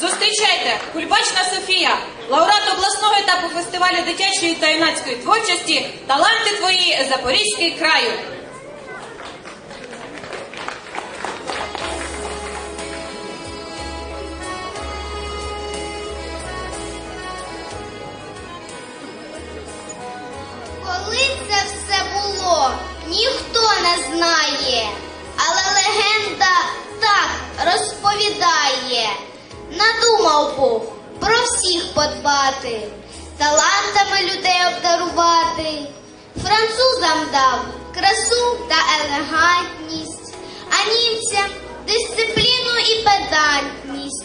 Зустрічайте, Кульбачна Софія, лауреат обласного етапу фестивалю дитячої та юнацької творчості Таланти твої Запорізький краю. Коли це все було, ніхто не знає, але легенда так розповідає. Надумав про всіх подбати, талантами людей обдарувати. Французам дав красу та елегантність, а німцям дисципліну і педантність.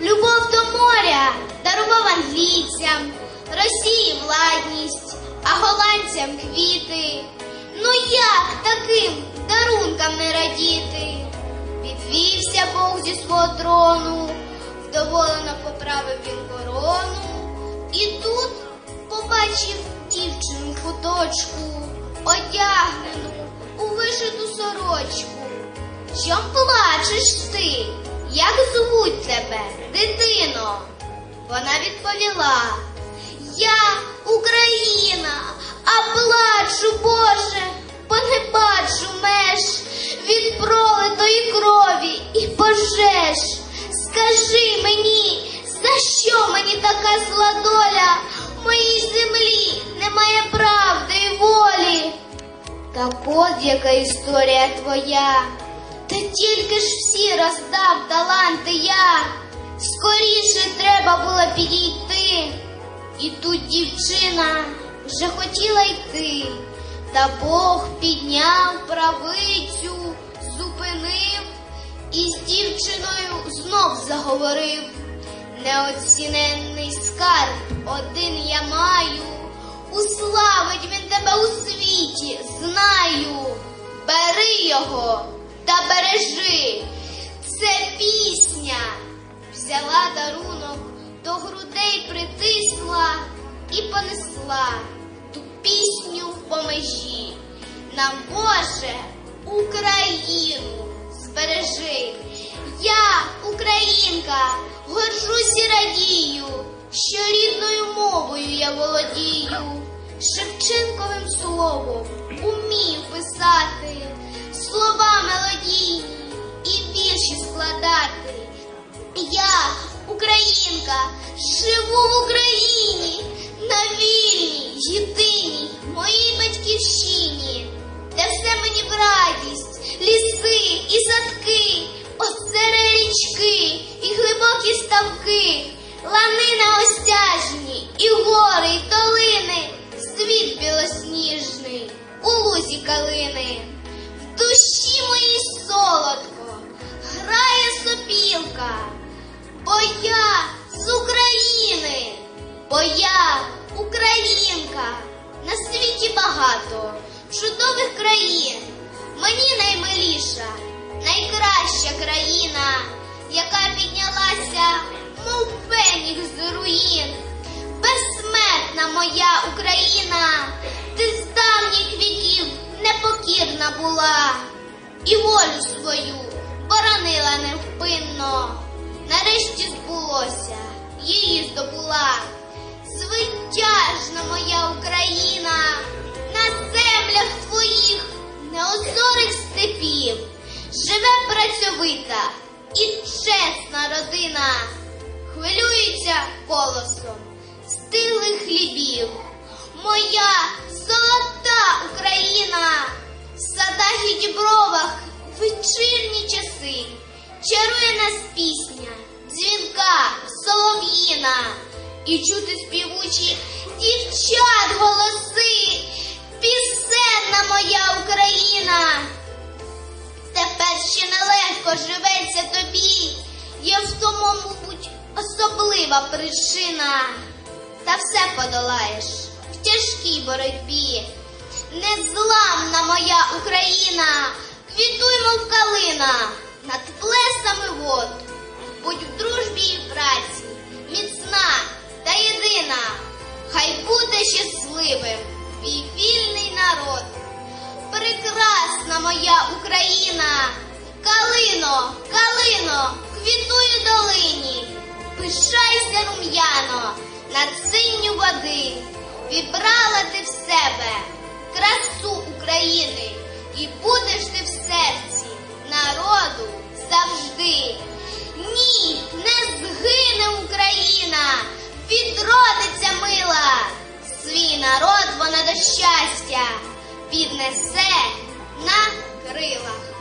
Любов до моря дарував англійцям, Росії владність, а голландцям квіти. Ну як таким дарункам не радіти? Підвівся Бог зі свого трону, вдоволено поправив він корону, і тут побачив дівчину в куточку, одягнену у вишиту сорочку. Чом плачеш ти? Як звуть тебе, дитино? Вона відповіла. Я Україна, а плачу, Боже, бо не бачу меж від пролитої крові і пожеж. Скажи мені, за що мені така зла доля? В моїй землі немає правди і волі. Так от яка історія твоя. Та тільки ж всі роздав таланти я. Скоріше треба було підійти. І тут дівчина вже хотіла йти, та Бог підняв правицю, зупинив і з дівчиною знов заговорив. Неоціненний скарб один я маю, уславить він тебе у світі, знаю. Бери його та бережи. Це пісня. Взяла дарунок, до грудей притисла і понесла ту пісню по межі. Нам, Боже, Україну збережи. Я, українка, горжусь і радію, що рідною мовою я володію, Шевченковим словом умію писати, слова мелодійні і вірші складати. Я, українка, живу в Україні, на вільній, єдиній моїй батьківщині, де все мені в радість, у калини, в душі моїй солодко грає сопілка. Бо я з України, бо я українка. На світі багато чудових країн. Мені наймиліша, найкраща країна, яка піднялася, мов фенікс з руїн. Безсмертна моя Україна, ти була і волю свою боронила невпинно. Нарешті збулося, її здобула. Звитяжна моя Україна, на землях твоїх неозорих степів, живе працьовита і чесна родина, хвилюється колосом стилих хлібів. Моя золота Україна, дібровах вечірні часи чарує нас пісня, дзвінка, солов'їна, і чути співучі дівчат голоси, пісенна моя Україна. Тепер ще нелегко живеться тобі, є в тому, мабуть, особлива причина. Та все подолаєш в тяжкій боротьбі. Незламна моя Україна, квітуй, мов калина, над плесами вод, будь в дружбі і праці, міцна та єдина, хай буде щасливим твій вільний народ. Прекрасна моя Україна, калино, калино, квітуй долині, над синю води, вібрала ти в себе красу України, і будеш ти в серці народу завжди. Ні, не згине Україна, відродиться мила, свій народ вона до щастя піднесе на крилах.